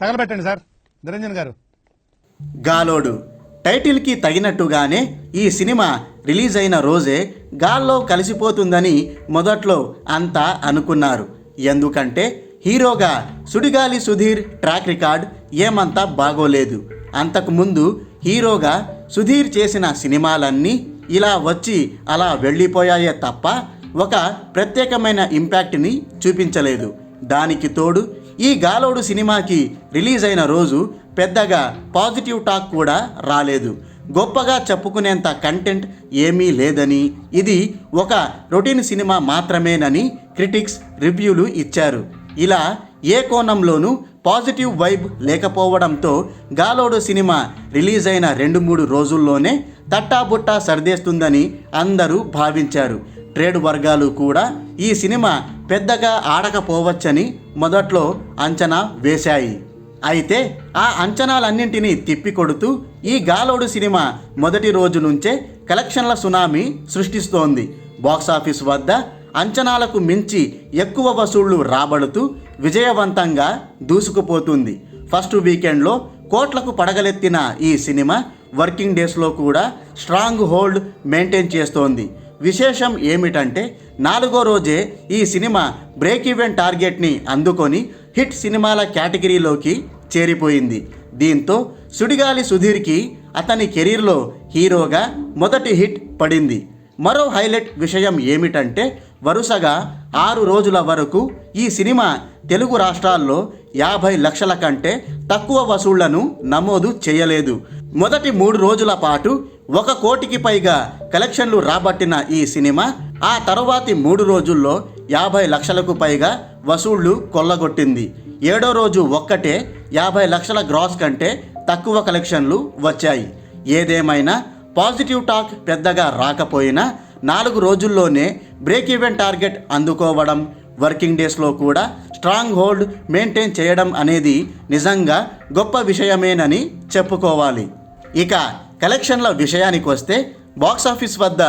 తగలబెట్టండి sir. Niranjan గారు. గాలోడు. టైటిల్కి తగినట్టుగానే ఈ cinema release అయిన రోజే గాల్లో కలిసిపోతుందని మొదట్లో అంతా అనుకున్నారు. ఎందుకంటే హీరోగా సుడిగాలి సుధీర్ ట్రాక్ రికార్డ్ ఏమంతా బాగోలేదు. అంతకుముందు హీరోగా సుధీర్ చేసిన సినిమాలన్నీ ఇలా వచ్చి అలా వెళ్ళిపోయాయే తప్ప ఒక ప్రత్యేకమైన ఇంపాక్ట్ని చూపించలేదు. దానికి తోడు ఈ గాలోడు సినిమాకి రిలీజ్ అయిన రోజు పెద్దగా పాజిటివ్ టాక్ కూడా రాలేదు. గొప్పగా చెప్పుకునేంత కంటెంట్ ఏమీ లేదని ఇది ఒక రొటీన్ సినిమా మాత్రమేనని క్రిటిక్స్ రివ్యూలు ఇచ్చారు. ఇలా ఏ కోణంలోనూ పాజిటివ్ వైబ్ లేకపోవడంతో గాలోడు సినిమా రిలీజ్ అయిన రెండు మూడు రోజుల్లోనే తట్టాబుట్టా సర్దేస్తుందని అందరూ భావించారు. ట్రేడ్ వర్గాలు కూడా ఈ సినిమా పెద్దగా ఆడకపోవచ్చని మొదట్లో అంచనా వేశాయి. అయితే ఆ అంచనాలన్నింటినీ తిప్పికొడుతూ ఈ గాలోడు సినిమా మొదటి రోజు నుంచే కలెక్షన్ల సునామీ సృష్టిస్తోంది. బాక్సాఫీస్ వద్ద అంచనాలకు మించి ఎక్కువ వసూళ్ళు రాబడుతూ విజయవంతంగా దూసుకుపోతుంది. ఫస్ట్ వీకెండ్లో కోట్లకు పడగలెత్తిన ఈ సినిమా వర్కింగ్ డేస్లో కూడా స్ట్రాంగ్ హోల్డ్ మెయింటైన్ చేస్తోంది. విశేషం ఏమిటంటే నాలుగో రోజే ఈ సినిమా బ్రేక్ ఈవెన్ టార్గెట్ని అందుకొని హిట్ సినిమాల కేటగిరీలోకి చేరిపోయింది. దీంతో సుడిగాలి సుధీర్కి అతని కెరీర్లో హీరోగా మొదటి హిట్ పడింది. మరో హైలైట్ విషయం ఏమిటంటే వరుసగా ఆరు రోజుల వరకు ఈ సినిమా తెలుగు రాష్ట్రాల్లో యాభై లక్షల కంటే తక్కువ వసూళ్ళను నమోదు చేయలేదు. మొదటి మూడు రోజుల పాటు ఒక కోటికి పైగా కలెక్షన్లు రాబట్టిన ఈ సినిమా ఆ తరువాతి మూడు రోజుల్లో యాభై లక్షలకు పైగా వసూళ్ళు కొల్లగొట్టింది. ఏడో రోజు ఒక్కటే యాభై లక్షల గ్రాస్ కంటే తక్కువ కలెక్షన్లు వచ్చాయి. ఏదేమైనా పాజిటివ్ టాక్ పెద్దగా రాకపోయినా నాలుగు రోజుల్లోనే బ్రేక్ ఈవెన్ టార్గెట్ అందుకోవడం వర్కింగ్ డేస్లో కూడా స్ట్రాంగ్ హోల్డ్ మెయింటైన్ చేయడం అనేది నిజంగా గొప్ప విషయమేనని చెప్పుకోవాలి. ఇక కలెక్షన్ల విషయానికి వస్తే బాక్సాఫీస్ వద్ద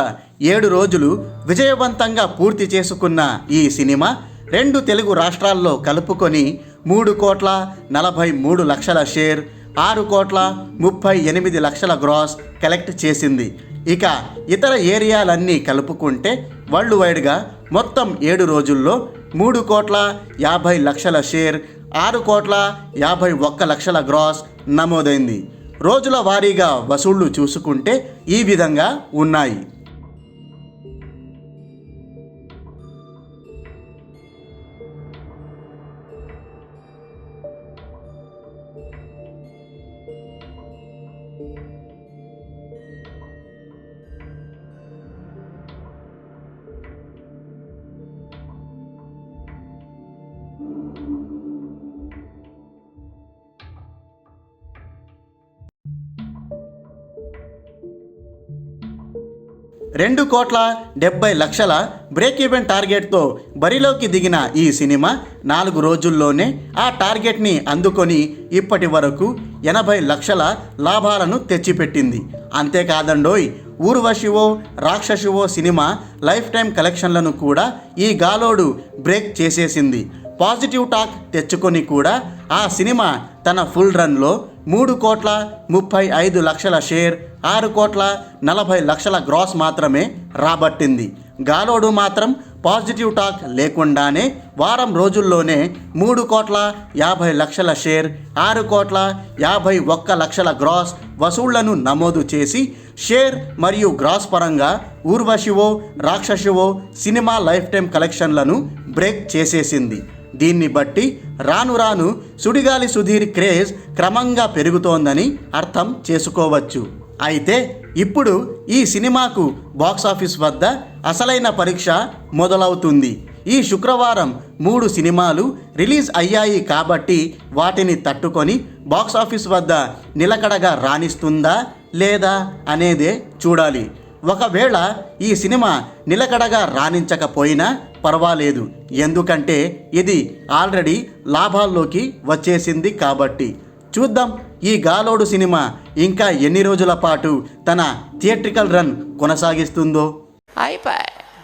ఏడు రోజులు విజయవంతంగా పూర్తి చేసుకున్న ఈ సినిమా రెండు తెలుగు రాష్ట్రాల్లో కలుపుకొని మూడు కోట్ల నలభై మూడు లక్షల షేర్ ఆరు కోట్ల ముప్పై ఎనిమిది లక్షల గ్రాస్ కలెక్ట్ చేసింది. ఇక ఇతర ఏరియాలన్నీ కలుపుకుంటే వరల్డ్ వైడ్గా మొత్తం ఏడు రోజుల్లో మూడు కోట్ల యాభై లక్షల షేర్ ఆరు కోట్ల యాభై ఒక్క లక్షల గ్రాస్ నమోదైంది. రోజుల వారీగా వసూళ్ళు చూసుకుంటే ఈ విధంగా ఉన్నాయి. రెండు కోట్ల డెబ్బై లక్షల బ్రేక్ ఈవెన్ టార్గెట్తో బరిలోకి దిగిన ఈ సినిమా నాలుగు రోజుల్లోనే ఆ టార్గెట్ని అందుకొని ఇప్పటి వరకు ఎనభై లక్షల లాభాలను తెచ్చిపెట్టింది. అంతేకాదండోయ్ Urvasivo Rakshasivo cinema life time కలెక్షన్లను కూడా ఈ గాలోడు బ్రేక్ చేసేసింది. పాజిటివ్ టాక్ తెచ్చుకొని కూడా ఆ సినిమా తన ఫుల్ రన్లో మూడు కోట్ల ముప్పై ఐదు లక్షల షేర్ ఆరు కోట్ల నలభై లక్షల గ్రాస్ మాత్రమే రాబట్టింది. గాలోడు మాత్రం పాజిటివ్ టాక్ లేకుండానే వారం రోజుల్లోనే మూడు కోట్ల యాభై లక్షల షేర్ ఆరు కోట్ల యాభై ఒక్క లక్షల గ్రాస్ వసూళ్ళను నమోదు చేసి షేర్ మరియు గ్రాస్ పరంగా Urvasivo Rakshasivo cinema life time కలెక్షన్లను break చేసేసింది. దీన్ని బట్టి రాను రాను సుడిగాలి సుధీర్ క్రేజ్ క్రమంగా పెరుగుతోందని అర్థం చేసుకోవచ్చు. అయితే ఇప్పుడు ఈ సినిమాకు బాక్సాఫీస్ వద్ద అసలైన పరీక్ష మొదలవుతుంది. ఈ శుక్రవారం మూడు సినిమాలు రిలీజ్ అయ్యాయి కాబట్టి వాటిని తట్టుకొని బాక్సాఫీస్ వద్ద నిలకడగా రాణిస్తుందా లేదా అనేదే చూడాలి. ఒకవేళ ఈ సినిమా నిలకడగా రాణించకపోయినా పర్వాలేదు. ఎందుకంటే ఇది ఆల్రెడీ లాభాల్లోకి వచ్చేసింది కాబట్టి. చూద్దాం ఈ గాలోడు సినిమా ఇంకా ఎన్ని రోజుల పాటు తన థియేట్రికల్ రన్ కొనసాగిస్తుందో. అయిపోయి